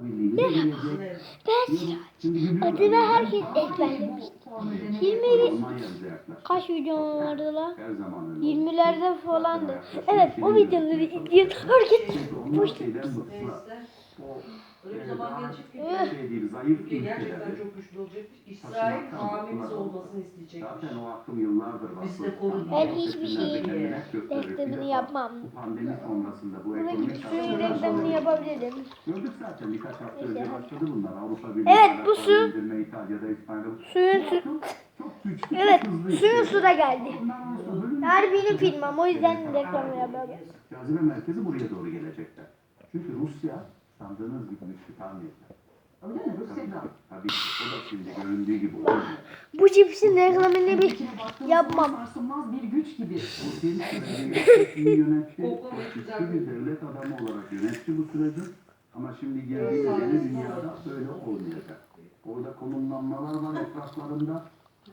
Merhaba. Ben Sıraç. Adını herkes ezberlemiş. Hilmi'nin kaç videom vardı lan? 20'lerde falandı. Evet o videoları izleyen herkes boş Öyle bir zaman gelecek ki Eh. şey zayıf Türkiye gerçekten çok güçlü olacakmış. İsrail hamimiz olmasını isteyecekmiş. Zaten o hakkım yıllardır var. Biz de koruduk. Ben hiçbir şeyin Kendine bir reklamını defa. yapmam. Bu pandemi sonrasında bu Buna ekonomik gidip suyun şartlardan reklamını yapabilirim. Gördük zaten birkaç hafta önce başladı bunlar. Avrupa Birliği. Evet, bu tarafından su- indirme, İtalya'da, İspanya'da. Suyun su... Çok, çok güçlü, Evet çok hızlı suyun işliyor. suda geldi. Ondan sonra bölüm- Yani benim filmim o yüzden reklamını yapamam. Cazibe merkezi buraya doğru gelecekler. Çünkü Rusya sandığınız gibi güçlü kalmayacak. Öyle mi? Rusya'da. Tabii ki. O da şimdi göründüğü gibi olmuyor. Bu cipsin reklamını bir yapmam. Sarsılmaz bir güç gibi. Süreci yönetti. Koklamayı Güçlü bir devlet adamı olarak yönetti bu süreci. Ama şimdi geldiği yeni dünyada böyle olmayacak. Orada konumlanmalar var etraflarında.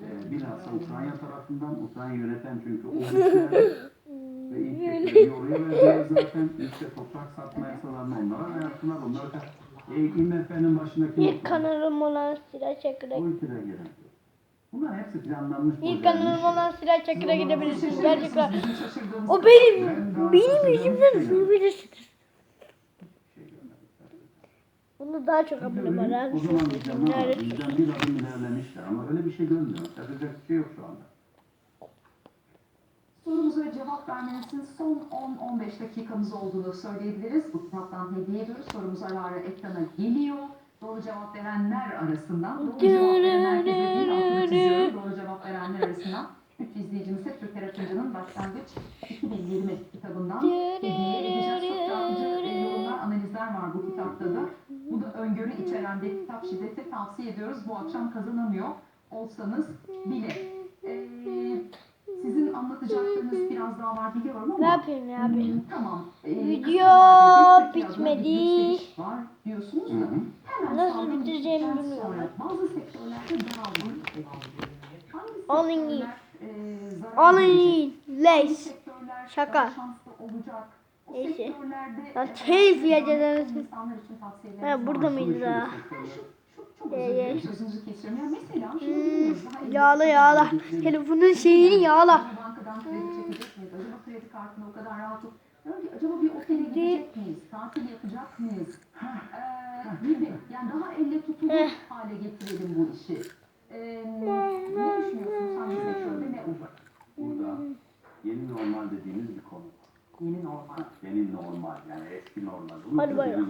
Ee, bilhassa Ukrayna tarafından. Ukrayna yöneten çünkü o güçler tekmeyi oraya zaten. İşte toprak satma yasalarını onlara verdiler. Onları da IMF'nin başındaki İlk kanalım olan Sıraç Çakır'a o ülkede gelen. Bunlar hepsi planlanmış. İlk kanalım olan Sıraç Çakır'a gidebilirsiniz. Gerçekten. O benim, benim yüzümden görmedik. Bunu daha çok abone var. O zaman? Bizden bir adım ilerlemişler ama öyle bir şey görmüyoruz. Yapacak bir şey yok şu anda. Sorumuza cevap vermenizin son 10-15 dakikamız olduğunu söyleyebiliriz. Bu kitaptan hediye ediyoruz. Sorumuz ara ara ekrana geliyor. Doğru cevap verenler arasından, doğru cevap veren herkese değil, altını çiziyorum. Doğru cevap verenler arasından 3 izleyicimiz ise Türk Akıncı'nın Başlangıç 2020 kitabından hediye edeceğiz. Çok çarpıcı e, yorumlar, analizler var bu kitapta da. Bu da öngörü içeren bir kitap şiddeti tavsiye ediyoruz. Bu akşam kazanamıyor olsanız bile. Anlatacaklarınız biraz daha var biliyorum ama. Ne yapayım ya abi? Hmm, Tamam. Ee, Video bitmedi. Var diyorsunuz da. Nasıl bitireceğimi bilmiyorum. Bazı sektörlerde Hangi Alın sektörler, yiyin. e, Alın yiyin. Sektörler Şaka. Neyse. sektörlerde, Lan e, bazı yiyeceğiz. Ha, burada mıyız ha? Çok, çok Ee, Yağla yağla. Telefonun şeyini yağla oradan kredi çekecek miyiz? Acaba kredi kartını o kadar rahat ol. Önce acaba bir otele gidecek miyiz? Tatil yapacak mıyız? Ee, gibi. Yani daha elle tutulur eh. hale getirelim bu işi. Ee, ne düşünüyorsun sen bu sektörde ne olur? Burada yeni normal dediğimiz bir konu. Yeni normal. Yeni normal yani eski normal. Bunun Hadi yeni.